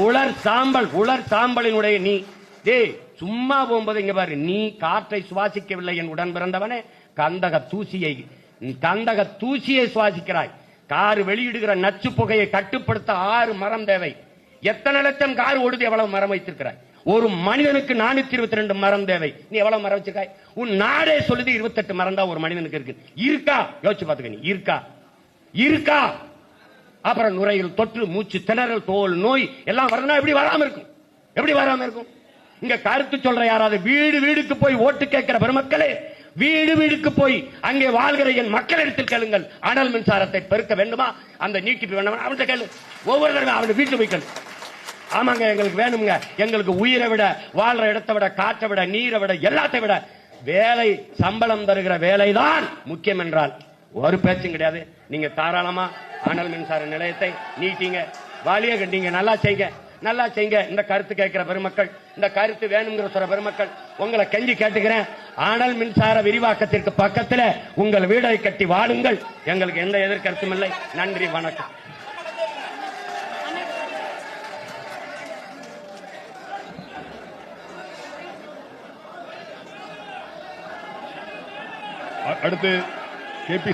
உலர் சாம்பல் உலர் சாம்பலினுடைய நீ. டே சும்மா போகும்போது இங்க பாரு நீ காற்றை சுவாசிக்கவில்லை என் உடன் பிறந்தவனே. கந்தக தூசியை கந்தக தூசியை சுவாசிக்கிறாய். கார் வெளியிடுகிற நச்சு புகையை கட்டுப்படுத்த ஆறு மரம் தேவை. எத்தனை லட்சம் கார் ஓடுது எவ்வளவு மரம் வைத்திருக்கிறாய்? ஒரு மனிதனுக்கு நானூத்தி இருபத்தி ரெண்டு மரம் தேவை. நீ எவ்வளவு மரம் வச்சிருக்காய்? உன் நாடே சொல்லுது இருபத்தெட்டு மரம் தான் ஒரு மனிதனுக்கு இருக்கு. இருக்கா? யோசிச்சு பாத்துக்க நீ. இருக்கா? இருக்கா? அப்புறம் நுரையில் தொற்று மூச்சு திணறல் தோல் நோய் எல்லாம் வரணும் எப்படி வராம இருக்கும்? எப்படி வராம இருக்கும்? இங்க கருத்து சொல்ற யாராவது வீடு வீடுக்கு போய் ஓட்டு கேட்கிற பெருமக்களே வீடு வீடுக்கு போய் அங்கே வாழ்கிற என் மக்களிடத்தில் கேளுங்கள். அனல் மின்சாரத்தை பெருக்க வேண்டுமா? அந்த நீட்டிப்பு வேண்டுமா? அவன்கிட்ட கேளு. ஒவ்வொரு தடவை அவன் வீட்டுல போய் கேளு. ஆமாங்க எங்களுக்கு வேணுங்க. எங்களுக்கு உயிரை விட வாழ்ற இடத்தை விட காற்றை விட நீரை விட எல்லாத்தை விட வேலை சம்பளம் தருகிற வேலைதான் முக்கியம் என்றால் ஒரு பேச்சும் கிடையாது. நீங்க தாராளமா அனல் மின்சார நிலையத்தை நீட்டிங்க வாலிய கண்டிங்க நல்லா செய்யுங்க நல்லா செய்யுங்க இந்த கருத்து கேட்கிற பெருமக்கள் இந்த கருத்து வேணுங்கிற சொல்ற பெருமக்கள் உங்களை கெஞ்சி கேட்டுக்கிறேன். அனல் மின்சார விரிவாக்கத்திற்கு பக்கத்துல உங்கள் வீடை கட்டி வாழுங்கள் எங்களுக்கு எந்த எதிர்கருத்தும் இல்லை. நன்றி வணக்கம். அடுத்து K P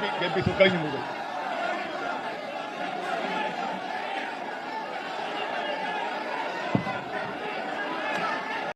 Sukkalingam K P Sukkalingam அவர்கள்.